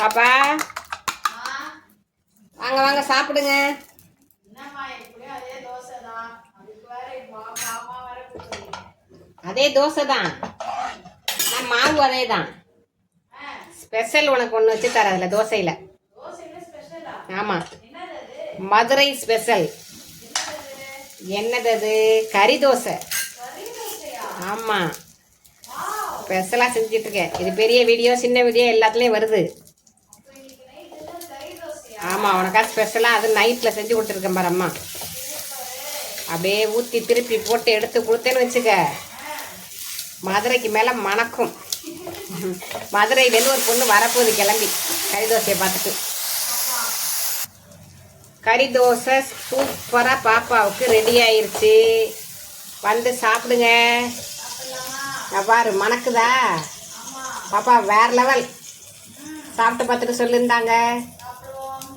பாப்பா வாங்க வாங்க சாப்பிடுங்க. அதே தோசை தான் அதே தான் நான் மாவு அதே தான் ஸ்பெஷல் உனக்கு ஒன்று வச்சு தரேன் அதில் தோசையில். ஆமாம் மதுரை ஸ்பெஷல் என்னது அது? கறி தோசை. ஆமாம் ஸ்பெஷலாக செஞ்சிட்ருக்கேன் இது பெரிய வீடியோ சின்ன வீடியோ எல்லாத்துலேயும் வருது. ஆமாம் உனக்கா ஸ்பெஷலாக அது நைட்டில் செஞ்சு கொடுத்துருக்கேன் பாரம்மா அப்படியே ஊற்றி திருப்பி போட்டு எடுத்து கொடுத்தேன்னு வச்சுக்க. மதுரைக்கு மேலே மணக்கும். மதுரையிலேருந்து ஒரு பொண்ணு வரப்போகுது கிளம்பி. கறி தோசையை பார்த்துட்டு. கறி தோசை சூப்பராக பாப்பாவுக்கு ரெடி ஆயிடுச்சு வந்து சாப்பிடுங்க. எவ்வாறு பாரு மணக்குதா? பாப்பா வேறு லெவல் சாப்பிட்டு பார்த்துட்டு சொல்லியிருந்தாங்க.